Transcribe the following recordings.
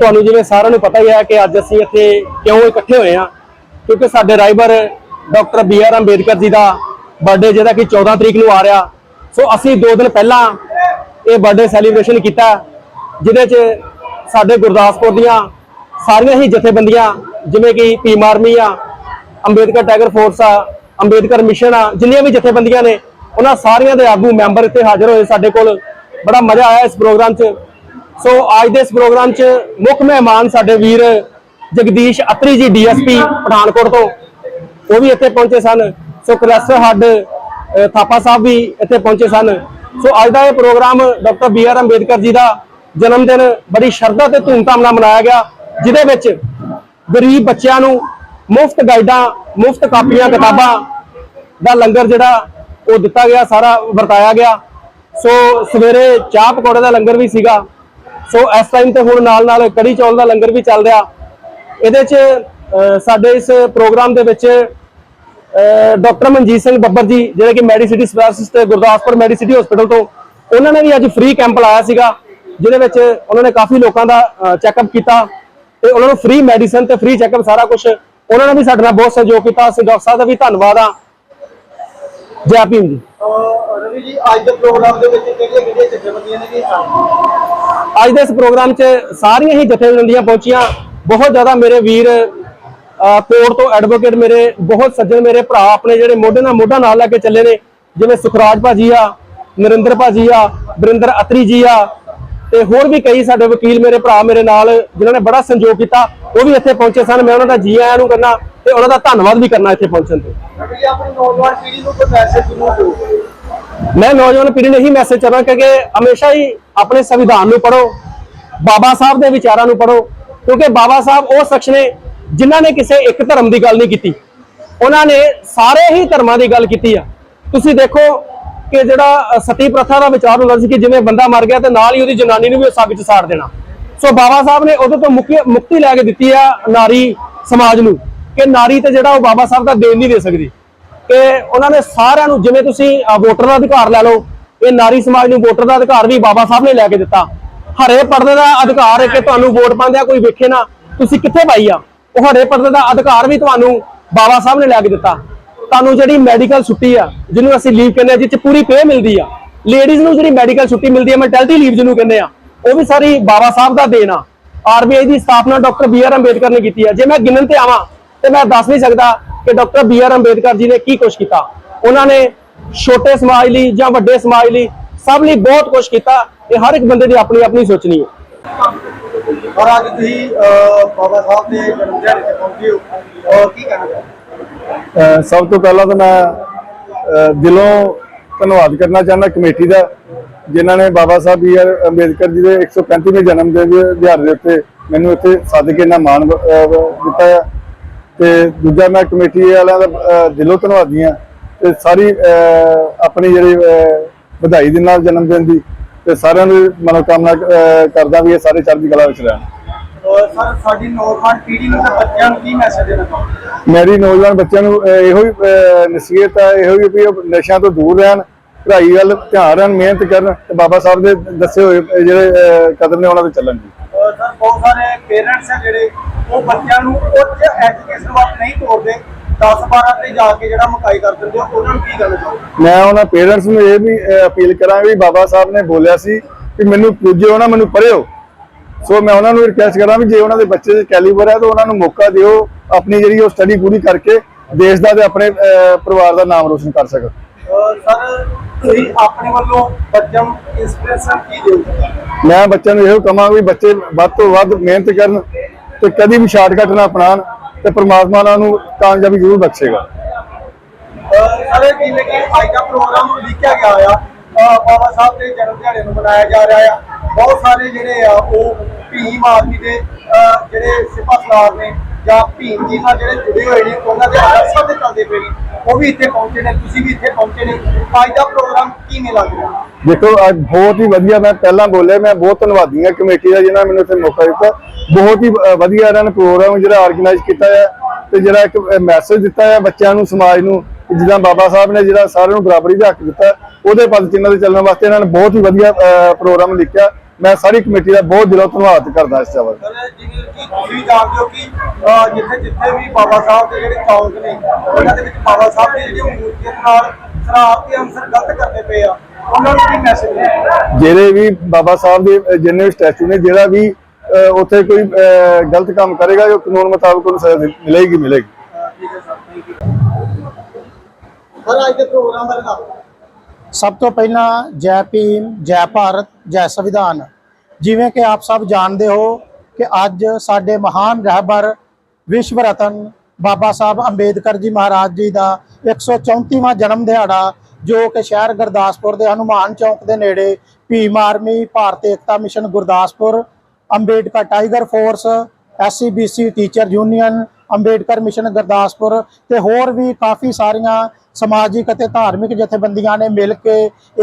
ਤੁਹਾਨੂੰ ਜਿਵੇਂ ਸਾਰਿਆਂ ਨੂੰ ਪਤਾ ਹੀ ਹੈ ਕਿ ਅੱਜ ਅਸੀਂ ਇੱਥੇ ਕਿਉਂ ਇਕੱਠੇ ਹੋਏ ਹਾਂ, ਕਿਉਂਕਿ ਸਾਡੇ ਰਾਈਬਰ doctor B R Ambedkar ji ਦਾ ਬਰਥਡੇ ਜਿਹੜਾ ਕਿ 14 ਤਰੀਕ ਨੂੰ ਆ ਰਿਹਾ। ਸੋ ਅਸੀਂ 2 ਦਿਨ ਪਹਿਲਾਂ ਇਹ ਬਰਥਡੇ ਸੈਲੀਬ੍ਰੇਸ਼ਨ ਕੀਤਾ, ਜਿਹਦੇ 'ਚ ਸਾਡੇ ਗੁਰਦਾਸਪੁਰ ਦੀਆਂ ਸਾਰੀਆਂ ਹੀ ਜਥੇਬੰਦੀਆਂ, ਜਿਵੇਂ ਕਿ ਪੀਮ ਆਰਮੀ ਆ ਅੰਬੇਦਕਰ ਟਾਈਗਰ ਫੋਰਸ ਆ, ਅੰਬੇਦਕਰ ਮਿਸ਼ਨ ਆ, ਜਿੰਨੀਆਂ ਵੀ ਜਥੇਬੰਦੀਆਂ ਨੇ, ਉਹਨਾਂ ਸਾਰਿਆਂ ਦੇ ਆਗੂ ਮੈਂਬਰ ਇੱਥੇ ਹਾਜ਼ਰ ਹੋਏ ਸਾਡੇ ਕੋਲ। ਬੜਾ ਮਜ਼ਾ ਆਇਆ ਇਸ ਪ੍ਰੋਗਰਾਮ 'ਚ। ਸੋ ਅੱਜ ਦੇ ਇਸ ਪ੍ਰੋਗਰਾਮ 'ਚ ਮੁੱਖ ਮਹਿਮਾਨ ਸਾਡੇ ਵੀਰ ਜਗਦੀਸ਼ ਅਤਰੀ ਜੀ, ਡੀਐਸਪੀ ਪਠਾਨਕੋਟ ਤੋਂ। ਉਹ ਵੀ ਇੱਥੇ ਪਹੁੰਚੇ ਸਨ। ਸੋ ਕਲੈਸਟਰ ਹੱਡ ਥਾਪਾ ਸਾਹਿਬ ਵੀ ਇੱਥੇ ਪਹੁੰਚੇ ਸਨ। ਸੋ ਅੱਜ ਦਾ ਇਹ programme doctor B R Ambedkar ji ਦਾ ਜਨਮ ਦਿਨ ਬੜੀ ਸ਼ਰਧਾ ਤੇ ਧੂਮਧਾਮ ਨਾਲ ਮਨਾਇਆ ਗਿਆ, ਜਿਹਦੇ ਵਿੱਚ ਗਰੀਬ ਬੱਚਿਆਂ ਨੂੰ ਮੁਫਤ ਗਾਈਡਾਂ, ਮੁਫਤ ਕਾਪੀਆਂ, ਕਿਤਾਬਾਂ ਦਾ ਲੰਗਰ ਜਿਹੜਾ, ਉਹ ਦਿੱਤਾ ਗਿਆ, ਸਾਰਾ ਵਰਤਾਇਆ ਗਿਆ। ਸੋ ਸਵੇਰੇ ਚਾਹ ਪਕੌੜੇ ਦਾ ਲੰਗਰ ਵੀ ਸੀਗਾ। ਸੋ ਇਸ ਟਾਈਮ ਤੇ ਹੁਣ ਨਾਲ ਨਾਲ ਕੜੀ ਚੌਲ ਦਾ ਲੰਗਰ ਵੀ ਚੱਲ ਰਿਹਾ। ਇਹਦੇ 'ਚ ਸਾਡੇ ਇਸ ਪ੍ਰੋਗਰਾਮ ਦੇ ਵਿੱਚ ਡਾਕਟਰ ਮਨਜੀਤ ਸਿੰਘ ਬੱਬਰ ਜੀ, ਜਿਹੜੇ ਕਿ Medicity specialist Gurdaspur Medicity hospital ਤੋਂ, ਉਹਨਾਂ ਨੇ ਵੀ ਅੱਜ ਫ੍ਰੀ ਕੈਂਪ ਲਾਇਆ ਸੀਗਾ, ਜਿਹਦੇ ਵਿੱਚ ਉਹਨਾਂ ਨੇ ਕਾਫੀ ਲੋਕਾਂ ਦਾ ਚੈੱਕਅਪ ਕੀਤਾ ਤੇ ਉਹਨਾਂ ਨੂੰ ਫ੍ਰੀ ਮੈਡੀਸਨ ਤੇ ਫ੍ਰੀ ਚੈੱਕਅਪ ਸਾਰਾ ਕੁਝ ਉਹਨਾਂ ਨੇ ਵੀ ਸਾਡੇ ਨਾਲ ਬਹੁਤ ਸਹਿਯੋਗ ਕੀਤਾ। ਅਸੀਂ ਡਾਕਟਰ ਸਾਹਿਬ ਦਾ ਵੀ ਧੰਨਵਾਦ ਆ ਜੈ ਭੀਮ ਜੀ। ਰਵੀ ਜੀ, ਅੱਜ ਦੇ ਪ੍ਰੋਗਰਾਮ ਦੇ ਵਿੱਚ ਕਿਹੜੀਆਂ ਕਿਹੜੀਆਂ ਜਥੇਬੰਦੀਆਂ ਨੇ ਜੀ ਅੱਜ ਦੇ ਇਸ ਪ੍ਰੋਗਰਾਮ 'ਚ ਸਾਰੀਆਂ ਹੀ ਜਥੇਬੰਦੀਆਂ ਪਹੁੰਚੀਆਂ। ਬਹੁਤ ਜ਼ਿਆਦਾ ਮੇਰੇ ਵੀਰ ਕੋਰਟ ਤੋਂ ਐਡਵੋਕੇਟ ਮੇਰੇ, ਬਹੁਤ ਸੱਜਣ ਮੇਰੇ ਭਰਾ ਆਪਣੇ ਜਿਹੜੇ ਮੋਢੇ ਨਾਲ ਮੋਢਾ ਨਾਲ ਲੈ ਕੇ ਚੱਲੇ ਨੇ, ਜਿਵੇਂ ਸੁਖਰਾਜ ਭਾਜੀ ਆ, ਨਰਿੰਦਰ ਭਾਜੀ ਆ ਬਰਿੰਦਰ ਅਤਰੀ ਜੀ ਆ, ਤੇ ਹੋਰ ਵੀ ਕਈ ਸਾਡੇ ਵਕੀਲ ਮੇਰੇ ਭਰਾ ਮੇਰੇ ਨਾਲ, ਜਿਨ੍ਹਾਂ ਨੇ ਬੜਾ ਸੰਯੋਗ ਕੀਤਾ, ਉਹ ਵੀ ਇੱਥੇ ਪਹੁੰਚੇ ਸਨ। ਮੈਂ ਉਹਨਾਂ ਦਾ ਜੀ ਆਇਆਂ ਨੂੰ ਕਰਨਾ ਤੇ ਉਹਨਾਂ ਦਾ ਧੰਨਵਾਦ ਵੀ ਕਰਨਾ ਇੱਥੇ ਪਹੁੰਚਣ ਤੇ। ਆਪਣੀ ਨੌਜਵਾਨ ਪੀੜ੍ਹੀ ਨੂੰ ਕੋਈ ਮੈਸੇਜ ਜ਼ਰੂਰ ਦਿਓ। ਮੈਂ ਨੌਜਵਾਨ ਪੀੜ੍ਹੀ ਨੂੰ ਇਹੀ ਮੈਸੇਜ ਚਾਹਾਂ ਕਿ ਹਮੇਸ਼ਾ ਹੀ ਆਪਣੇ ਸੰਵਿਧਾਨ ਨੂੰ ਪੜ੍ਹੋ, ਬਾਬਾ ਸਾਹਿਬ ਦੇ ਵਿਚਾਰਾਂ ਨੂੰ ਪੜ੍ਹੋ, ਕਿਉਂਕਿ ਬਾਬਾ ਸਾਹਿਬ ਉਹ ਸ਼ਖਸ ਨੇ ਜਿਨ੍ਹਾਂ ਨੇ ਕਿਸੇ ਇੱਕ ਧਰਮ ਦੀ ਗੱਲ ਨਹੀਂ ਕੀਤੀ। ਉਹਨਾਂ ਨੇ ਸਾਰੇ ਹੀ ਧਰਮਾਂ ਦੀ ਗੱਲ ਕੀਤੀ ਆ। ਤੁਸੀਂ ਦੇਖੋ ਕਿ ਜਿਹੜਾ ਸਤੀ ਪ੍ਰਥਾ ਦਾ ਵਿਚਾਰ ਹੁੰਦਾ ਸੀ ਕਿ ਜਿਵੇਂ ਬੰਦਾ ਮਰ ਗਿਆ ਤੇ ਨਾਲ ਹੀ ਉਹਦੀ ਜਨਾਨੀ ਨੂੰ ਵੀ ਉਸ ਅੱਗ 'ਚ ਸਾੜ ਦੇਣਾ। ਸੋ ਬਾਬਾ ਸਾਹਿਬ ਨੇ ਉਹਦੇ ਤੋਂ ਮੁਕਤੀ ਮੁਕਤੀ ਲੈ ਕੇ ਦਿੱਤੀ ਆ ਨਾਰੀ ਸਮਾਜ ਨੂੰ ਕਿ ਨਾਰੀ ਤੇ ਜਿਹੜਾ ਉਹ ਬਾਬਾ ਸਾਹਿਬ ਦਾ ਦੇਣ ਨਹੀਂ ਦੇ ਸਕਦੀ। ਕਿ ਉਹਨਾਂ ਨੇ ਸਾਰਿਆਂ ਨੂੰ, ਜਿਵੇਂ ਤੁਸੀਂ ਵੋਟਰ ਦਾ ਅਧਿਕਾਰ ਲੈ ਲਓ, ਇਹ ਨਾਰੀ ਸਮਾਜ ਨੂੰ ਵੋਟਰ ਦਾ ਅਧਿਕਾਰ ਵੀ ਬਾਬਾ ਸਾਹਿਬ ਨੇ ਲੈ ਕੇ ਦਿੱਤਾ। ਹਰੇ ਪਰਦੇ ਦਾ ਅਧਿਕਾਰ ਹੈ ਕਿ ਤੁਹਾਨੂੰ ਵੋਟ ਪਾਉਂਦਿਆਂ ਕੋਈ ਵੇਖੇ ਨਾ, ਤੁਸੀਂ ਕਿੱਥੇ ਪਾਈ ਆ? ਉਹ ਹਰੇ ਪਰਦੇ ਦਾ ਅਧਿਕਾਰ ਵੀ ਤੁਹਾਨੂੰ ਬਾਬਾ ਸਾਹਿਬ ਨੇ ਲੈ ਕੇ ਦਿੱਤਾ। ਤੁਹਾਨੂੰ ਜਿਹੜੀ ਮੈਡੀਕਲ ਛੁੱਟੀ ਆ, ਜਿਹਨੂੰ ਅਸੀਂ ਲੀਵ ਕਹਿੰਦੇ ਆ ਜਿਸ ਪੂਰੀ ਪੇ ਮਿਲਦੀ ਆ। ਲੇਡੀਜ਼ ਨੂੰ ਜਿਹੜੀ ਮੈਡੀਕਲ ਛੁੱਟੀ ਮਿਲਦੀ ਆ ਮੈਂਟੈਲਿਟੀ ਲੀਵ ਜਿਹਨੂੰ ਕਹਿੰਦੇ ਆ, ਉਹ ਵੀ ਸਾਰੀ ਬਾਬਾ ਸਾਹਿਬ ਦਾ ਦੇਣ ਆ। ਆਰਬੀਆਈ ਦੀ ਸਥਾਪਨਾ ਡਾਕਟਰ ਬੀ ਆਰ ਅੰਬੇਦਕਰ ਨੇ ਕੀਤੀ ਆ। ਜੇ ਮੈਂ ਗਿਣਨ ਤੇ ਆਵਾਂ, ਤੇ ਮੈਂ ਦੱਸ ਨਹੀਂ ਸਕਦਾ ਕਿ ਡਾਕਟਰ ਬੀ ਆਰ ਅੰਬੇਦਕਰ ਜੀ ਨੇ ਕੀ ਕੁਝ ਕੀਤਾ? ਉਹਨਾਂ ਨੇ ਛੋਟੇ ਸਮਾਜ ਲਈ ਜਾਂ ਵੱਡੇ ਸਮਾਜ ਲਈ ਸਭ ਲਈ ਬਹੁਤ ਕੁਝ ਕੀਤਾ। ਇਹ ਹਰ ਇੱਕ ਬੰਦੇ ਦੀ ਆਪਣੀ ਆਪਣੀ ਸੋਚਣੀ ਹੈ। ਔਰ ਅੱਜ ਤੁਸੀਂ ਬਾਬਾ ਸਾਹਿਬ ਦੇ ਜਨਮ ਦਿਹਾੜੇ ਤੇ ਪਹੁੰਚੇ ਹੋ। ਔਰ ਕੀ ਕਹਿਣਾ ਚਾਹੁੰਦੇ ਸਭ ਤੋਂ ਪਹਿਲਾਂ ਤਾਂ ਮੈਂ ਦਿਲੋਂ ਧੰਨਵਾਦ ਕਰਨਾ ਚਾਹੁੰਦਾ ਕਮੇਟੀ ਦਾ ਜਿਨ੍ਹਾਂ ਨੇ ਬਾਬਾ ਸਾਹਿਬ ਬੀ ਆਰ ਅੰਬੇਦਕਰ ਜੀ ਦੇ 135ਵੇਂ ਜਨਮ ਦਿਨ ਦੇ ਦਿਹਾੜੇ ਦੇ ਉੱਤੇ ਮੈਨੂੰ ਇੱਥੇ ਸੱਦ ਕੇ ਇਹਨਾਂ ਮਾਣ ਦਿੱਤਾ ਹੈ ਤੇ ਦੂਜਾ ਮੈਂ ਕਮੇਟੀ ਵਾਲਿਆਂ ਦਾ ਦਿਲੋਂ ਧੰਨਵਾਦੀ ਹਾਂ ਤੇ ਸਾਰੀ ਆਪਣੀ ਜਿਹੜੀ ਵਧਾਈ ਦੇ ਨਾਲ ਜਨਮ ਦਿਨ ਦੀ ਤੇ ਸਾਰਿਆਂ ਨੂੰ ਮਨੋਕਾਮਨਾ ਕਰਦਾ ਵੀ ਇਹ ਸਾਰੇ ਚੜ੍ਹਦੀ ਕਲਾ ਵਿੱਚ ਰਹਿਣ। ਸਰ ਸਾਡੀ ਨੌਜਵਾਨ ਪੀੜ੍ਹੀ ਨੂੰ ਤੇ ਬੱਚਿਆਂ ਨੂੰ ਕੀ ਮੈਸੇਜ ਦੇਣਾ ਚਾਹੁੰਦੇ ਮੇਰੀ ਨੌਜਵਾਨ ਬੱਚਿਆਂ ਨੂੰ ਇਹੋ ਹੀ ਨਸੀਹਤ ਹੈ ਇਹੋ ਹੀ ਵੀ ਨਸ਼ਿਆਂ ਤੋਂ ਦੂਰ ਰਹਿਣ ਪੜ੍ਹਾਈ ਵੱਲ ਧਿਆਨ ਰਹਿਣ ਮਿਹਨਤ ਕਰਨ ਤੇ ਬਾਬਾ ਸਾਹਿਬ ਦੇ ਦੱਸੇ ਹੋਏ ਜਿਹੜੇ ਕਦਮ ਨੇ ਉਹਨਾਂ ਤੇ ਚੱਲਣ ਜੀ ਸਰ ਬਹੁਤ ਸਾਰੇ ਪੇਰੈਂਟਸ ਹੈ ਜਿਹੜੇ ਉਹ ਬੱਚਿਆਂ ਨੂੰ ਉੱਚ ਐਜੂਕੇਸ਼ਨ ਵੱਲ ਨਹੀਂ ਤੋਰਦੇ। 10 12 ਤੇ ਜਾ ਕੇ ਜਿਹੜਾ ਮੁਕਾਈ ਕਰ ਦਿੰਦੇ ਆ, ਉਹਨਾਂ ਨੂੰ ਕੀ ਕਹਿਣਾ ਚਾਹੁੰਦੇ ਮੈਂ ਉਹਨਾਂ ਪੇਰੈਂਟਸ ਨੂੰ ਇਹ ਵੀ ਅਪੀਲ ਕਰਾਂਗਾ ਵੀ ਬਾਬਾ ਸਾਹਿਬ ਨੇ ਬੋਲਿਆ ਸੀ ਕਿ ਮੈਨੂੰ ਪੂਜਿਓ ਨਾ ਮੈਨੂੰ ਪੜ੍ਹਿਓ। ਸੋ ਮੈਂ ਉਹਨਾਂ ਨੂੰ ਰਿਕਵੈਸਟ ਕਰਾਂ ਵੀ ਜੇ ਉਹਨਾਂ ਦੇ ਬੱਚੇ ਦੇ ਕੈਲੀਬਰ ਹੈ ਤਾਂ ਉਹਨਾਂ ਨੂੰ ਮੌਕਾ ਦਿਓ ਆਪਣੀ ਜਿਹੜੀ ਉਹ ਸਟੱਡੀ ਪੂਰੀ ਕਰਕੇ ਦੇਸ਼ ਦਾ ਤੇ ਆਪਣੇ ਪਰਿਵਾਰ ਦਾ ਨਾਮ ਰੋਸ਼ਨ ਕਰ ਸਕਣ। ਸਰ ਤੁਸੀਂ ਆਪਣੇ ਵੱਲੋਂ ਬੱਚਿਆਂ ਨੂੰ ਇੰਸਪੀਰੇਸ਼ਨ ਕੀ ਦਿਓਗੇ ਮੈਂ ਬੱਚਿਆਂ ਨੂੰ ਇਹੋ ਕਹਾਂਗਾ ਵੀ ਬੱਚੇ ਵੱਧ ਤੋਂ ਵੱਧ ਮਿਹਨਤ ਕਰਨ ਤੇ ਕਦੀ ਵੀ ਸ਼ਾਰਟਕਟ ਨਾ ਅਪਣਾਉਣ ਤੇ ਪ੍ਰਮਾਤਮਾ ਉਹਨਾਂ ਨੂੰ ਕਾਮਯਾਬੀ ਜ਼ਰੂਰ ਬਖਸ਼ੇਗਾ। ਸਾਰੇ ਜਿਵੇਂ ਕਿ ਅੱਜ ਦਾ ਪ੍ਰੋਗਰਾਮ ਲਿਖਿਆ ਗਿਆ ਆ ਅਹ ਬਾਬਾ ਸਾਹਿਬ ਦੇ ਜਨਮ ਦਿਹਾੜੇ ਨੂੰ ਮਨਾਇਆ ਜਾ ਰਿਹਾ ਆ। ਬਹੁਤ ਸਾਰੇ ਜਿਹੜੇ ਆ ਉਹ ਭੀਮ ਆਦਮੀ ਦੇ ਜਿਹੜੇ ਸਿਪਾ ਸਲਾਰ ਨੇ ਜਾਂ ਭੀਮ ਜੀ ਨਾਲ ਜਿਹੜੇ ਜੁੜੇ ਹੋਏ ਨੇ, ਉਹਨਾਂ ਦੇ ਆਦਰਸ਼ਾਂ ਤੇ ਚੱਲਦੇ ਪਏ ਨੇ। ਉਹ ਵੀ ਇੱਥੇ ਪਹੁੰਚੇ ਨੇ, ਤੁਸੀਂ ਵੀ ਇੱਥੇ ਪਹੁੰਚੇ ਨੇ। ਅੱਜ ਦਾ ਪ੍ਰੋਗਰਾਮ ਕਿਵੇਂ ਲੱਗ ਰਿਹਾ? ਦੇਖੋ, ਅੱਜ ਬਹੁਤ ਹੀ ਵਧੀਆ, ਮੈਂ ਪਹਿਲਾਂ ਬੋਲਿਆ, ਮੈਂ ਬਹੁਤ ਧੰਨਵਾਦੀ ਹਾਂ ਕਮੇਟੀ ਦਾ ਜਿਹਨਾਂ ਮੈਨੂੰ ਇੱਥੇ ਮੌਕਾ ਦਿੱਤਾ। ਬਹੁਤ ਹੀ ਵਧੀਆ ਇਹਨਾਂ ਨੇ ਪ੍ਰੋਗਰਾਮ ਜਿਹੜਾ ਆਰਗੇਨਾਈਜ਼ ਕੀਤਾ ਹੈ ਤੇ ਜਿਹੜਾ ਇੱਕ ਮੈਸੇਜ ਦਿੱਤਾ ਹੈ ਬੱਚਿਆਂ ਨੂੰ, ਸਮਾਜ ਨੂੰ ਜਿੱਦਾਂ ਬਾਬਾ ਸਾਹਿਬ ਨੇ ਜਿਹੜਾ ਸਾਰਿਆਂ ਨੂੰ ਬਰਾਬਰੀ ਦਾ ਹੱਕ ਦਿੱਤਾ, ਉਹਦੇ ਪਦ ਚਿੰਨ੍ਹਾਂ ਤੇ ਚੱਲਣ ਵਾਸਤੇ ਇਹਨਾਂ ਨੇ ਬਹੁਤ ਹੀ ਵਧੀਆ ਪ੍ਰੋਗਰਾਮ ਲਿਖਿਆ। ਮੈਂ ਸਾਰੀ ਕਮੇਟੀ ਦਾ ਬਹੁਤ ਦਿਲੋਂ ਧੰਨਵਾਦ ਕਰਦਾ ਇਸ ਚਾਵਲ ਸਰ ਜਿਵੇਂ ਕਿ ਤੁਸੀਂ ਜਾਣਦੇ ਹੋ ਕਿ ਅਹ, ਜਿੱਥੇ ਜਿੱਥੇ ਵੀ ਬਾਬਾ ਸਾਹਿਬ ਦੇ ਜਿਹੜੇ ਚੌਂਕ ਨੇ ਉਹਨਾਂ ਦੇ ਵਿੱਚ ਬਾਬਾ ਸਾਹਿਬ ਦੀ ਜਿਹੜੀ ਮੂਰਤੀਆਂ ਨਾਲ ਸ਼ਰਾਰਤੀ ਅੰਸਰ ਗਲਤ ਕਰਦੇ ਪਏ ਆ। ਉਹਨਾਂ ਨੂੰ ਕੀ ਮੈਸੇਜ ਹੈ ਜਿਹੜੇ ਵੀ ਬਾਬਾ ਸਾਹਿਬ ਦੇ ਜਿੰਨੇ ਵੀ ਸਟੈਚੂ ਨੇ ਜਿਹੜਾ ਵੀ ਉੱਥੇ ਕੋਈ ਗਲਤ ਕੰਮ ਕਰੇਗਾ ਜੋ ਕਾਨੂੰਨ ਮੁਤਾਬਕ ਉਹਨੂੰ ਸਜ਼ਾ ਮਿਲੇਗੀ ਮਿਲੇਗੀ। ਠੀਕ ਹੈ ਸਰ ਥੈਂਕ ਯੂ ਸਰ ਅੱਜ ਦੇ ਪ੍ਰੋਗਰਾਮ ਦੱਸੋ। ਸਭ ਤੋਂ ਪਹਿਲਾਂ ਜੈ ਭੀਮ, ਜੈ ਭਾਰਤ, ਜੈ ਸੰਵਿਧਾਨ। ਜਿਵੇਂ ਕਿ ਆਪ ਸਭ ਜਾਣਦੇ ਹੋ ਕਿ ਅੱਜ ਸਾਡੇ ਮਹਾਨ ਰਹਿਬਰ ਵਿਸ਼ਵ ਰਤਨ ਬਾਬਾ ਸਾਹਿਬ ਅੰਬੇਦਕਰ ਜੀ ਮਹਾਰਾਜ ਜੀ ਦਾ 134ਵਾਂ ਜਨਮ ਦਿਹਾੜਾ, ਜੋ ਕਿ ਸ਼ਹਿਰ ਗੁਰਦਾਸਪੁਰ ਦੇ ਹਨੂਮਾਨ ਚੌਕ ਦੇ ਨੇੜੇ Bhim army Bharat Ekta mission Gurdaspur, Ambedkar tiger force, SC BC teacher union Ambedkar mission Gurdaspur ਤੇ ਹੋਰ ਵੀ ਕਾਫੀ ਸਾਰੀਆਂ ਸਮਾਜਿਕ ਅਤੇ ਧਾਰਮਿਕ ਜਥੇਬੰਦੀਆਂ ਨੇ ਮਿਲ ਕੇ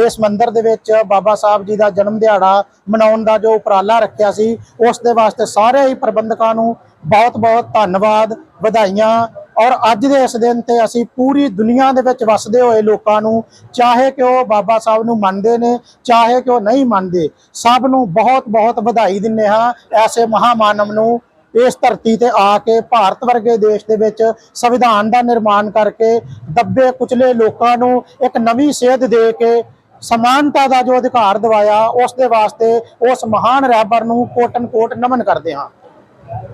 ਇਸ ਮੰਦਿਰ ਦੇ ਵਿੱਚ ਬਾਬਾ ਸਾਹਿਬ ਜੀ ਦਾ ਜਨਮ ਦਿਹਾੜਾ ਮਨਾਉਣ ਦਾ ਜੋ ਉਪਰਾਲਾ ਰੱਖਿਆ ਸੀ, ਉਸ ਦੇ ਵਾਸਤੇ ਸਾਰੇ ਹੀ ਪ੍ਰਬੰਧਕਾਂ ਨੂੰ ਬਹੁਤ-ਬਹੁਤ ਧੰਨਵਾਦ, ਵਧਾਈਆਂ ਔਰ ਅੱਜ ਦੇ ਇਸ ਦਿਨ ਤੇ ਅਸੀਂ ਪੂਰੀ ਦੁਨੀਆ ਦੇ ਵਿੱਚ ਵਸਦੇ ਹੋਏ ਲੋਕਾਂ ਨੂੰ ਚਾਹੇ ਕਿ ਉਹ ਬਾਬਾ ਸਾਹਿਬ ਨੂੰ ਮੰਨਦੇ ਨੇ, ਚਾਹੇ ਕਿ ਉਹ ਨਹੀਂ ਮੰਨਦੇ, ਸਭ ਨੂੰ ਬਹੁਤ-ਬਹੁਤ ਵਧਾਈ ਦਿੰਨੇ ਹਾਂ ਐਸੇ ਮਹਾਮਾਨਵ ਨੂੰ ਇਸ ਧਰਤੀ ਤੇ ਆ ਕੇ ਭਾਰਤ ਵਰਗੇ ਦੇਸ਼ ਦੇ ਵਿੱਚ ਸੰਵਿਧਾਨ ਦਾ ਨਿਰਮਾਣ ਕਰਕੇ ਦੱਬੇ ਕੁਚਲੇ ਲੋਕਾਂ ਨੂੰ ਇੱਕ ਨਵੀਂ ਸੇਧ ਦੇ ਕੇ ਸਮਾਨਤਾ ਦਾ ਜੋ ਅਧਿਕਾਰ ਦਿਵਾਇਆ, ਉਸ ਦੇ ਵਾਸਤੇ ਉਸ ਮਹਾਨ ਰਹਿਬਰ ਨੂੰ ਕੋਟਨ ਕੋਟ ਨਮਨ ਕਰਦੇ ਹਾਂ।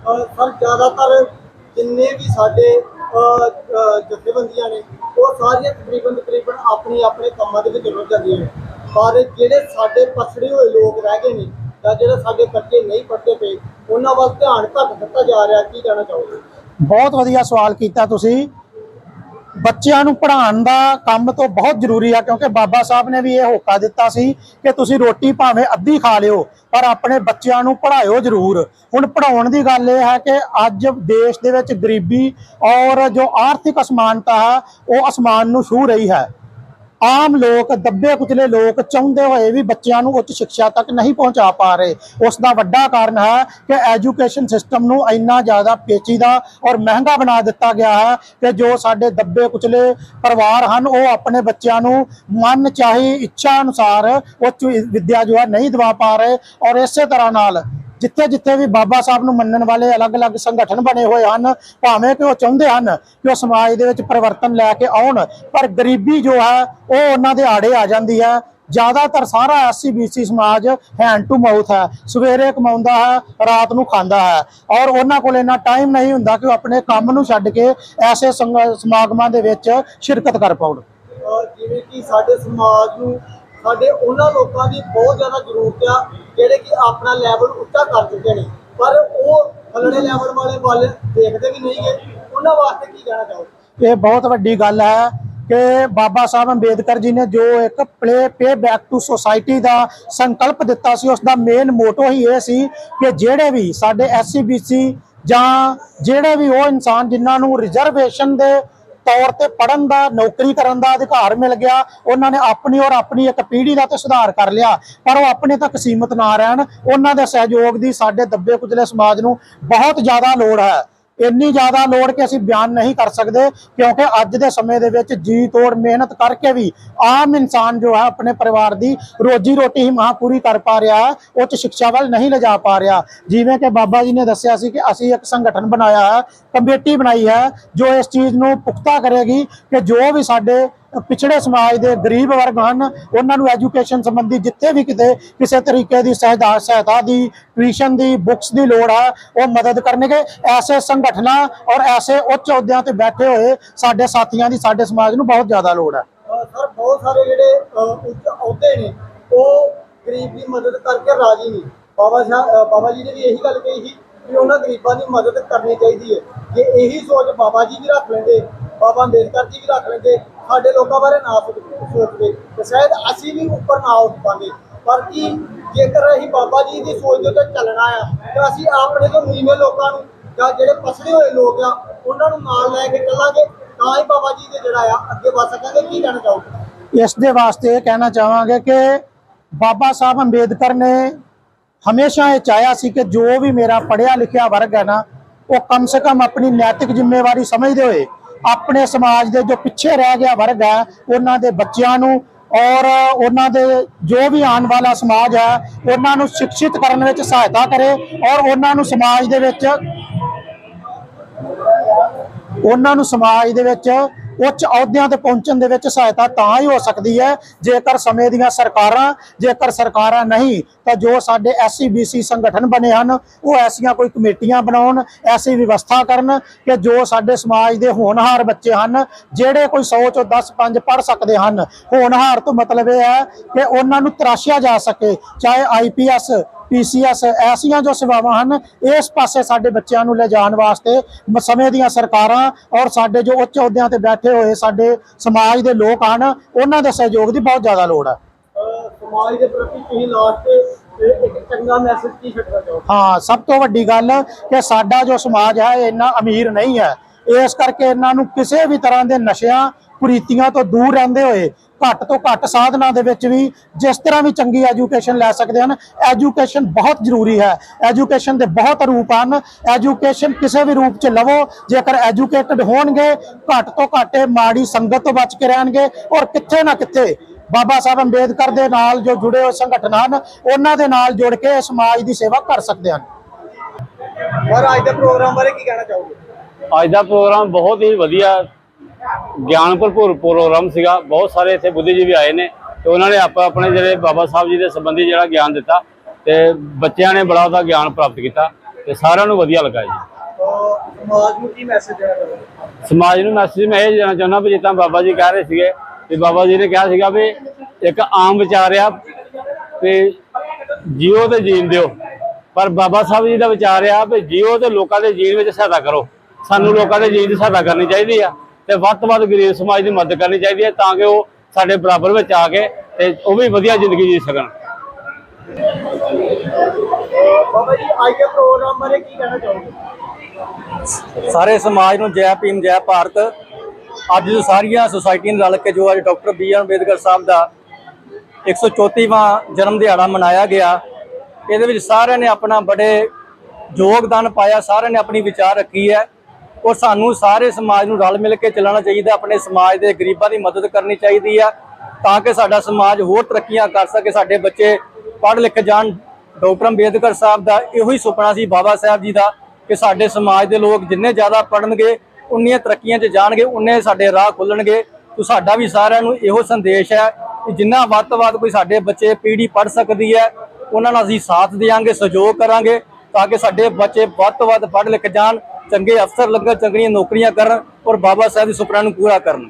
ਸਰ, ਜ਼ਿਆਦਾਤਰ ਜਿੰਨੇ ਵੀ ਸਾਡੇ ਜਥੇਬੰਦੀਆਂ ਨੇ, ਉਹ ਸਾਰੀਆਂ ਤਕਰੀਬਨ ਤਕਰੀਬਨ ਆਪਣੀ ਆਪਣੇ ਕੰਮਾਂ ਦੇ ਵਿੱਚ ਰੁੱਝ ਜਾਂਦੀਆਂ ਨੇ। ਪਰ ਜਿਹੜੇ ਸਾਡੇ ਪਛੜੇ ਹੋਏ ਲੋਕ ਰਹਿ ਗਏ ਨੇ ਜਾਂ ਜਿਹੜੇ ਸਾਡੇ ਬੱਚੇ ਨਹੀਂ ਪੜ੍ਹਦੇ ਪਏ, ਉਹਨਾਂ ਵੱਲ ਧਿਆਨ ਘੱਟ ਦਿੱਤਾ ਜਾ ਰਿਹਾ, ਕੀ ਕਹਿਣਾ ਚਾਹੋਗੇ? ਬਹੁਤ ਵਧੀਆ ਸਵਾਲ ਕੀਤਾ ਤੁਸੀਂ। ਬੱਚਿਆਂ ਨੂੰ ਪੜ੍ਹਾਉਣ ਦਾ ਕੰਮ ਤੋਂ ਬਹੁਤ ਜ਼ਰੂਰੀ ਆ, ਕਿਉਂਕਿ ਬਾਬਾ ਸਾਹਿਬ ਨੇ ਵੀ ਇਹ ਹੋਕਾ ਦਿੱਤਾ ਸੀ ਕਿ ਤੁਸੀਂ ਰੋਟੀ ਭਾਵੇਂ ਅੱਧੀ ਖਾ ਲਿਓ, ਪਰ ਆਪਣੇ ਬੱਚਿਆਂ ਨੂੰ ਪੜ੍ਹਾਇਓ ਜ਼ਰੂਰ। ਹੁਣ ਪੜ੍ਹਾਉਣ ਦੀ ਗੱਲ ਇਹ ਹੈ ਕਿ ਅੱਜ ਦੇਸ਼ ਦੇ ਵਿੱਚ ਗਰੀਬੀ ਔਰ ਜੋ ਆਰਥਿਕ ਅਸਮਾਨਤਾ ਹੈ, ਉਹ ਅਸਮਾਨ ਨੂੰ ਛੂ ਰਹੀ ਹੈ। ਆਮ ਲੋਕ, ਦੱਬੇ ਕੁਚਲੇ ਲੋਕ ਚਾਹੁੰਦੇ ਹੋਏ ਵੀ ਬੱਚਿਆਂ ਨੂੰ ਉੱਚ ਸਿੱਖਿਆ ਤੱਕ ਨਹੀਂ ਪਹੁੰਚਾ ਪਾ ਰਹੇ। ਉਸ ਦਾ ਵੱਡਾ ਕਾਰਨ ਹੈ ਕਿ ਐਜੂਕੇਸ਼ਨ ਸਿਸਟਮ ਨੂੰ ਇੰਨਾ ਜ਼ਿਆਦਾ ਪੇਚੀਦਾ ਔਰ ਮਹਿੰਗਾ ਬਣਾ ਦਿੱਤਾ ਗਿਆ ਹੈ ਕਿ ਜੋ ਸਾਡੇ ਦੱਬੇ ਕੁਚਲੇ ਪਰਿਵਾਰ ਹਨ, ਉਹ ਆਪਣੇ ਬੱਚਿਆਂ ਨੂੰ ਮਨ ਚਾਹੀ ਇੱਛਾ ਅਨੁਸਾਰ ਉੱਚ ਵਿੱਦਿਆ ਜੋ ਹੈ ਨਹੀਂ ਦਿਵਾ ਪਾ ਰਹੇ ਔਰ ਇਸੇ ਤਰ੍ਹਾਂ ਨਾਲ ਜਿੱਥੇ ਜਿੱਥੇ ਵੀ ਬਾਬਾ ਸਾਹਿਬ ਨੂੰ ਮੰਨਣ ਵਾਲੇ ਅਲੱਗ-ਅਲੱਗ ਸੰਗਠਨ ਬਣੇ ਹੋਏ ਹਨ, ਭਾਵੇਂ ਕਿ ਉਹ ਚਾਹੁੰਦੇ ਹਨ ਕਿ ਉਹ ਸਮਾਜ ਦੇ ਵਿੱਚ ਪਰਿਵਰਤਨ ਲੈ ਕੇ ਆਉਣ, ਪਰ ਗਰੀਬੀ ਜੋ ਹੈ, ਉਹ ਉਹਨਾਂ ਦੇ ਆੜੇ ਆ ਜਾਂਦੀ ਹੈ। ਜ਼ਿਆਦਾਤਰ ਸਾਰਾ ਐਸਸੀ ਬੀਸੀ ਸਮਾਜ ਹੈਂਡ ਟੂ ਮਾਊਥ ਹੈ। ਸਵੇਰੇ ਕਮਾਉਂਦਾ ਹੈ, ਰਾਤ ਨੂੰ ਖਾਂਦਾ ਹੈ। ਔਰ ਉਹਨਾਂ ਕੋਲ ਇੰਨਾ ਟਾਈਮ ਨਹੀਂ ਹੁੰਦਾ ਕਿ ਉਹ ਆਪਣੇ ਕੰਮ ਨੂੰ ਛੱਡ ਕੇ ਐਸੇ ਸੰਗ- ਸਮਾਗਮਾਂ ਦੇ ਵਿੱਚ ਸ਼ਿਰਕਤ ਕਰ ਪਾਉਣ। ਜਿਵੇਂ ਕਿ ਸਾਡੇ ਸਮਾਜ ਨੂੰ, ਸਾਡੇ ਉਹਨਾਂ ਲੋਕਾਂ ਦੀ ਬਹੁਤ ਜ਼ਿਆਦਾ ਜ਼ਰੂਰਤ ਆ। ਜਿਹੜੇ ਕਿ ਆਪਣਾ ਲੈਵਲ ਉੱਚਾ ਕਰ ਚੁੱਕੇ ਨੇ। ਪਰ ਉਹ ਥੱਲੜੇ ਲੈਵਲ ਵਾਲੇ ਵੱਲ ਦੇਖਦੇ ਵੀ ਨਹੀਂ ਉਹਨਾਂ ਵਾਸਤੇ ਕੀ ਕਹਿਣਾ ਚਾਹੋਗੇ? ਇਹ ਬਹੁਤ ਵੱਡੀ ਗੱਲ ਹੈ ਕਿ ਬਾਬਾ ਸਾਹਿਬ ਅੰਬੇਦਕਰ ਜੀ ਨੇ ਜੋ ਇੱਕ play pay back to society ਦਾ ਸੰਕਲਪ ਦਿੱਤਾ ਸੀ ਉਸ ਦਾ ਮੇਨ ਮੋਟੋ ਹੀ ਇਹ ਸੀ ਕਿ ਜਿਹੜੇ ਵੀ ਸਾਡੇ ਐਸਸੀ ਬੀਸੀ ਜਾਂ ਜਿਹੜੇ ਵੀ ਉਹ ਇਨਸਾਨ ਜਿਨ੍ਹਾਂ ਨੂੰ ਰਿਜ਼ਰਵੇਸ਼ਨ ਦੇ ਤੌਰ ਤੇ ਪੜਨ ਦਾ, ਨੌਕਰੀ ਕਰਨ ਦਾ ਅਧਿਕਾਰ ਮਿਲ ਗਿਆ। ਉਹਨਾਂ ਨੇ ਆਪਣੀ ਔਰ ਆਪਣੀ ਇੱਕ ਪੀੜ੍ਹੀ ਦਾ ਤੇ ਸੁਧਾਰ ਕਰ ਲਿਆ। ਪਰ ਉਹ ਆਪਣੇ ਤੱਕ ਸੀਮਤ ਨਾ ਰਹਿਣ। ਉਹਨਾਂ ਦੇ ਸਹਿਯੋਗ ਦੀ ਸਾਡੇ ਦੱਬੇ ਕੁਚਲੇ ਸਮਾਜ ਨੂੰ ਬਹੁਤ ਜ਼ਿਆਦਾ ਲੋੜ ਹੈ। ਇੰਨੀ ਜ਼ਿਆਦਾ ਲੋੜ ਕਿ ਅਸੀਂ ਬਿਆਨ ਨਹੀਂ ਕਰ ਸਕਦੇ, ਕਿਉਂਕਿ ਅੱਜ ਦੇ ਸਮੇਂ ਦੇ ਵਿੱਚ ਜੀ ਤੋੜ ਮਿਹਨਤ ਕਰਕੇ ਵੀ ਆਮ ਇਨਸਾਨ ਜੋ ਹੈ ਆਪਣੇ ਪਰਿਵਾਰ ਦੀ ਰੋਜੀ ਰੋਟੀ ਹੀ ਮਹਾ ਪੂਰੀ ਕਰ ਪਾ ਰਿਹਾ ਹੈ, ਉੱਚ ਸਿੱਖਿਆ ਵੱਲ ਨਹੀਂ ਲਿਜਾ ਪਾ ਰਿਹਾ। ਜਿਵੇਂ ਕਿ ਬਾਬਾ ਜੀ ਨੇ ਦੱਸਿਆ ਸੀ ਕਿ ਅਸੀਂ ਇੱਕ ਸੰਗਠਨ ਬਣਾਇਆ ਹੈ, ਕਮੇਟੀ ਬਣਾਈ ਹੈ, ਜੋ ਇਸ ਚੀਜ਼ ਨੂੰ ਪੁਖਤਾ ਕਰੇਗੀ ਕਿ ਜੋ ਵੀ ਸਾਡੇ ਪਿਛੜੇ ਸਮਾਜ ਦੇ ਗਰੀਬ ਵਰਗ ਹਨ, ਉਹਨਾਂ ਨੂੰ ਐਜੂਕੇਸ਼ਨ ਸੰਬੰਧੀ ਜਿੱਥੇ ਵੀ ਕਿਤੇ ਕਿਸੇ ਤਰੀਕੇ ਦੀ ਸਹਾਇਤਾ ਸਹਾਇਤਾ ਦੀ ਟਿਊਸ਼ਨ ਦੀ ਬੁੱਕਸ ਦੀ ਲੋੜ ਹੈ ਉਹ ਮਦਦ ਕਰਨਗੇ। ਐਸੇ ਸੰਗਠਨਾਂ ਔਰ ਐਸੇ ਉੱਚ ਅਹੁਦਿਆਂ ਤੇ ਬੈਠੇ ਹੋਏ ਸਾਡੇ ਸਾਥੀਆਂ ਦੀ, ਸਾਡੇ ਸਮਾਜ ਨੂੰ ਬਹੁਤ ਜ਼ਿਆਦਾ ਲੋੜ ਹੈ ਸਰ, ਬਹੁਤ ਸਾਰੇ ਜਿਹੜੇ ਉੱਚ ਅਹੁਦੇ ਨੇ, ਉਹ ਗਰੀਬ ਦੀ ਮਦਦ ਕਰਕੇ ਰਾਜੀ ਨਹੀਂ ਬਾਬਾ ਸਾਹਿਬ ਬਾਬਾ ਜੀ ਨੇ ਵੀ ਇਹੀ ਗੱਲ ਕਹੀ ਸੀ ਕਿ ਉਹਨਾਂ ਗਰੀਬਾਂ ਦੀ ਮਦਦ ਕਰਨੀ ਚਾਹੀਦੀ ਹੈ। ਜੇ ਇਹੀ ਸੋਚ ਬਾਬਾ ਜੀ ਵੀ ਰੱਖ ਲੈਂਦੇ, ਬਾਬਾ ਅੰਬੇਦਕਰ ਜੀ ਵੀ ਰੱਖ ਲੈਂਦੇ, ਸਾਡੇ ਲੋਕਾਂ ਬਾਰੇ ਨਾ ਸੋਚਦੇ, ਤੇ ਸ਼ਾਇਦ ਅਸੀਂ ਵੀ ਉੱਪਰ ਨਾ ਉੱਠ ਪਾਉਂਦੇ ਪਰ ਕੀ ਜੇਕਰ ਅਸੀਂ ਬਾਬਾ ਜੀ ਦੀ ਸੋਚ ਦੇ ਉੱਤੇ ਚੱਲਣਾ ਆ, ਤਾਂ ਅਸੀਂ ਆਪਣੇ ਤੋਂ ਨੀਵੇਂ ਲੋਕਾਂ ਨੂੰ ਜਾਂ ਜਿਹੜੇ ਪਛੜੇ ਹੋਏ ਲੋਕ ਆ, ਉਹਨਾਂ ਨੂੰ ਨਾਲ ਲੈ ਕੇ ਚੱਲਾਂਗੇ, ਤਾਂ ਹੀ ਬਾਬਾ ਜੀ ਦੇ ਜਿਹੜਾ ਆ, ਅੱਗੇ ਵੱਧ ਸਕਾਂਗੇ। ਕੀ ਕਹਿਣਾ ਚਾਹੋਗੇ? ਇਸ ਦੇ ਵਾਸਤੇ ਇਹ ਕਹਿਣਾ ਚਾਹਾਂਗੇ ਕਿ ਬਾਬਾ ਸਾਹਿਬ ਅੰਬੇਦਕਰ ਨੇ ਹਮੇਸ਼ਾ ਇਹ ਚਾਹਿਆ ਸੀ ਕਿ ਜੋ ਵੀ ਮੇਰਾ ਪੜ੍ਹਿਆ ਲਿਖਿਆ ਵਰਗ ਹੈ ਨਾ, ਉਹ ਕਮ ਸੇ ਕਮ ਆਪਣੀ ਨੈਤਿਕ ਜ਼ਿੰਮੇਵਾਰੀ ਸਮਝਦੇ ਹੋਏ, ਆਪਣੇ ਸਮਾਜ ਦੇ ਜੋ ਪਿੱਛੇ ਰਹਿ ਗਿਆ ਵਰਗ ਹੈ, ਉਹਨਾਂ ਦੇ ਬੱਚਿਆਂ ਨੂੰ ਔਰ ਉਹਨਾਂ ਦੇ ਜੋ ਵੀ ਆਉਣ ਵਾਲਾ ਸਮਾਜ ਹੈ, ਉਹਨਾਂ ਨੂੰ ਸਿੱਖਿਤ ਕਰਨ ਵਿੱਚ ਸਹਾਇਤਾ ਕਰੇ ਔਰ ਉਹਨਾਂ ਨੂੰ ਸਮਾਜ ਦੇ ਵਿੱਚ, ਉਹਨਾਂ ਨੂੰ ਸਮਾਜ ਦੇ ਵਿੱਚ ਉੱਚ ਅਹੁਦਿਆਂ ਤੇ ਪਹੁੰਚਣ ਦੇ ਵਿੱਚ ਸਹਾਇਤਾ ਤਾਂ ਹੀ ਹੋ ਸਕਦੀ ਹੈ, ਜੇਕਰ ਸਮੇਂ ਦੀਆਂ ਸਰਕਾਰਾਂ, ਜੇਕਰ ਸਰਕਾਰਾਂ ਨਹੀਂ, ਤਾਂ ਜੋ ਸਾਡੇ ਐਸਸੀ ਬੀਸੀ ਸੰਗਠਨ ਬਣੇ ਹਨ, ਉਹ ਐਸੀਆਂ ਕੋਈ ਕਮੇਟੀਆਂ ਬਣਾਉਣ, ਐਸੀ ਵਿਵਸਥਾ ਕਰਨ ਕਿ ਜੋ ਸਾਡੇ ਸਮਾਜ ਦੇ ਹੋਣਹਾਰ ਬੱਚੇ ਹਨ, ਜਿਹੜੇ ਕੋਈ 100 ਚੋਂ 10 5 ਪੜ੍ਹ ਸਕਦੇ ਹਨ। ਹੋਣਹਾਰ ਤੋਂ ਮਤਲਬ ਇਹ ਹੈ ਕਿ ਉਹਨਾਂ ਨੂੰ ਤਰਾਸ਼ਿਆ ਜਾ ਸਕੇ, ਚਾਹੇ ਆਈਪੀਐਸ ਪੀਸੀਐਸ ਐਸੀਆਂ ਜੋ ਸੇਵਾਵਾਂ ਹਨ ਇਸ ਪਾਸੇ ਸਾਡੇ ਬੱਚਿਆਂ ਨੂੰ ਲਿਜਾਣ ਵਾਸਤੇ ਮ- ਸਮੇਂ ਦੀਆਂ ਸਰਕਾਰਾਂ ਔਰ ਸਾਡੇ ਜੋ ਉੱਚ ਅਹੁਦਿਆਂ ਤੇ ਬੈਠੇ ਹੋਏ ਸਾਡੇ ਸਮਾਜ ਦੇ ਲੋਕ ਹਨ ਉਹਨਾਂ ਦੇ ਸਹਿਯੋਗ ਦੀ ਬਹੁਤ ਜ਼ਿਆਦਾ ਲੋੜ ਹੈ ਸਮਾਜ ਦੇ ਪ੍ਰਤੀ ਤੁਸੀਂ ਲਾਸਟ ਤੇ ਇੱਕ ਚੰਗਾ ਮੈਸੇਜ ਕੀ ਛੱਡਣਾ ਚਾਹੋਗੇ? ਹਾਂ ਸਭ ਤੋਂ ਵੱਡੀ ਗੱਲ ਕਿ ਸਾਡਾ ਜੋ ਸਮਾਜ ਹੈ ਇਹ ਇੰਨਾ ਅਮੀਰ ਨਹੀਂ ਹੈ। ਇਸ ਕਰਕੇ ਇਹਨਾਂ ਨੂੰ ਕਿਸੇ ਵੀ ਤਰ੍ਹਾਂ ਦੇ ਨਸ਼ਿਆਂ ਕੁਰੀਤੀਆਂ ਤੋਂ ਦੂਰ ਰਹਿੰਦੇ ਹੋਏ ਘੱਟ ਤੋਂ ਘੱਟ ਸਾਧਨਾਂ ਦੇ ਵਿੱਚ ਵੀ ਜਿਸ ਤਰ੍ਹਾਂ ਵੀ ਚੰਗੀ ਐਜੂਕੇਸ਼ਨ ਲੈ ਸਕਦੇ ਹਨ ਐਜੂਕੇਸ਼ਨ ਬਹੁਤ ਜ਼ਰੂਰੀ ਹੈ। ਐਜੂਕੇਸ਼ਨ ਦੇ ਬਹੁਤ ਰੂਪ ਹਨ। ਐਜੂਕੇਸ਼ਨ ਕਿਸੇ ਵੀ ਰੂਪ 'ਚ ਲਵੋ ਜੇਕਰ ਐਜੂਕੇਟਡ ਹੋਣਗੇ ਘੱਟ ਤੋਂ ਘੱਟ ਇਹ ਮਾੜੀ ਸੰਗਤ ਤੋਂ ਬਚ ਕੇ ਰਹਿਣਗੇ ਔਰ ਕਿੱਥੇ ਨਾ ਕਿੱਥੇ ਬਾਬਾ ਸਾਹਿਬ ਅੰਬੇਦਕਰ ਦੇ ਨਾਲ ਜੋ ਜੁੜੇ ਹੋਏ ਸੰਗਠਨ ਹਨ ਉਹਨਾਂ ਦੇ ਨਾਲ ਜੁੜ ਕੇ ਸਮਾਜ ਦੀ ਸੇਵਾ ਕਰ ਸਕਦੇ ਹਨ। ਔਰ ਅੱਜ ਦੇ ਪ੍ਰੋਗਰਾਮ ਬਾਰੇ ਕੀ ਕਹਿਣਾ ਚਾਹੋਗੇ? ਅੱਜ ਦਾ ਪ੍ਰੋਗਰਾਮ ਬਹੁਤ ਹੀ ਵਧੀਆ ਗਿਆਨ ਭਰਪੂਰ ਪ੍ਰੋਗਰਾਮ ਸੀਗਾ। ਬਹੁਤ ਸਾਰੇ ਇੱਥੇ ਬੁੱਧੀਜੀਵੀ ਆਏ ਨੇ ਤੇ ਉਹਨਾਂ ਨੇ ਆਪਾਂ ਆਪਣੇ ਜਿਹੜੇ ਬਾਬਾ ਸਾਹਿਬ ਜੀ ਦੇ ਸੰਬੰਧੀ ਜਿਹੜਾ ਗਿਆਨ ਦਿੱਤਾ ਤੇ ਬੱਚਿਆਂ ਨੇ ਬੜਾ ਉਹਦਾ ਗਿਆਨ ਪ੍ਰਾਪਤ ਕੀਤਾ ਤੇ ਸਾਰਿਆਂ ਨੂੰ ਵਧੀਆ ਲੱਗਾ ਜੀ। ਸਮਾਜ ਨੂੰ ਕੀ ਮੈਸੇਜ ਦੇਣਾ ਚਾਹੋਗੇ ਸਮਾਜ ਨੂੰ ਮੈਸੇਜ ਮੈਂ ਇਹ ਦੇਣਾ ਚਾਹੁੰਦਾ ਵੀ ਜਿੱਦਾਂ ਬਾਬਾ ਜੀ ਕਹਿ ਰਹੇ ਸੀਗੇ ਵੀ ਬਾਬਾ ਜੀ ਨੇ ਕਿਹਾ ਸੀਗਾ ਵੀ ਇੱਕ ਆਮ ਵਿਚਾਰ ਆ ਵੀ ਜੀਓ ਤੇ ਜੀਣ ਦਿਓ। ਪਰ ਬਾਬਾ ਸਾਹਿਬ ਜੀ ਦਾ ਵਿਚਾਰ ਆ ਵੀ ਜੀਓ ਤੇ ਲੋਕਾਂ ਦੇ ਜੀਣ ਵਿੱਚ ਸਹਾਇਤਾ ਕਰੋ। ਸਾਨੂੰ ਲੋਕਾਂ ਦੇ ਜੀਣ ਦੀ ਸਹਾਇਤਾ ਕਰਨੀ ਚਾਹੀਦੀ ਆ। ਤੇ ਵੱਧ ਤੋਂ ਵੱਧ ਗਰੀਬ ਸਮਾਜ ਦੀ ਮਦਦ ਕਰਨੀ ਚਾਹੀਦੀ ਹੈ ਤਾਂ ਕਿ ਉਹ ਸਾਡੇ ਬਰਾਬਰ ਵਿੱਚ ਆ ਕੇ ਤੇ ਉਹ ਵੀ ਵਧੀਆ ਜ਼ਿੰਦਗੀ ਜੀ ਸਕਣ। ਬਾਬਾ ਜੀ ਅੱਜ ਦੇ ਪ੍ਰੋਗਰਾਮ ਬਾਰੇ ਕੀ ਕਹਿਣਾ ਚਾਹੋਗੇ? ਸਾਰੇ ਸਮਾਜ ਨੂੰ ਜੈ ਭੀਮ ਜੈ ਭਾਰਤ। ਅੱਜ ਜੋ ਸਾਰੀਆਂ ਸੁਸਾਇਟੀਆਂ ਨੇ ਰਲ ਕੇ ਜੋ ਅੱਜ doctor B R Ambedkar Sahib ਦਾ 134ਵਾਂ ਜਨਮ ਦਿਹਾੜਾ ਮਨਾਇਆ ਗਿਆ ਇਹਦੇ ਵਿੱਚ ਸਾਰਿਆਂ ਨੇ ਆਪਣਾ ਬੜੇ ਯੋਗਦਾਨ ਪਾਇਆ ਸਾਰਿਆਂ ਨੇ ਆਪਣੀ ਵਿਚਾਰ ਰੱਖੀ ਹੈ। ਔਰ ਸਾਨੂੰ ਸਾਰੇ ਸਮਾਜ ਨੂੰ ਰਲ ਮਿਲ ਕੇ ਚੱਲਣਾ ਚਾਹੀਦਾ, ਆਪਣੇ ਸਮਾਜ ਦੇ ਗਰੀਬਾਂ ਦੀ ਮਦਦ ਕਰਨੀ ਚਾਹੀਦੀ ਆ, ਤਾਂ ਕਿ ਸਾਡਾ ਸਮਾਜ ਹੋਰ ਤਰੱਕੀਆਂ ਕਰ ਸਕੇ, ਸਾਡੇ ਬੱਚੇ ਪੜ੍ਹ ਲਿਖ ਜਾਣ। ਡਾਕਟਰ ਅੰਬੇਦਕਰ ਸਾਹਿਬ ਦਾ ਇਹੋ ਹੀ ਸੁਪਨਾ ਸੀ, ਬਾਬਾ ਸਾਹਿਬ ਜੀ ਦਾ, ਕਿ ਸਾਡੇ ਸਮਾਜ ਦੇ ਲੋਕ ਜਿੰਨੇ ਜ਼ਿਆਦਾ ਪੜ੍ਹਨਗੇ, ਉਨੀਆਂ ਤਰੱਕੀਆਂ 'ਚ ਜਾਣਗੇ, ਉਨੇ ਸਾਡੇ ਰਾਹ ਖੁੱਲਣਗੇ। ਤੋ ਸਾਡਾ ਵੀ ਸਾਰਿਆਂ ਨੂੰ ਇਹੋ ਸੰਦੇਸ਼ ਹੈ ਕਿ ਜਿੰਨਾ ਵੱਧ ਤੋਂ ਵੱਧ ਕੋਈ ਸਾਡੇ ਬੱਚੇ ਪੀੜ੍ਹੀ ਪੜ੍ਹ ਸਕਦੀ ਹੈ, ਉਹਨਾਂ ਨਾਲ ਅਸੀਂ ਸਾਥ ਦੇਵਾਂਗੇ ਸਹਿਯੋਗ ਕਰਾਂਗੇ, ਤਾਂ ਕਿ ਸਾਡੇ ਬੱਚੇ ਵੱਧ ਤੋਂ ਵੱਧ ਪੜ੍ਹ ਲਿਖ ਜਾਣ। ਚੰਗੇ ਅਫਸਰ ਲੱਗਣ ਚੰਗੀਆਂ ਨੌਕਰੀਆਂ ਕਰਨ ਔਰ ਬਾਬਾ ਸਾਹਿਬ ਦੇ ਸੁਪਨਾ ਨੂੰ ਪੂਰਾ ਕਰਨ।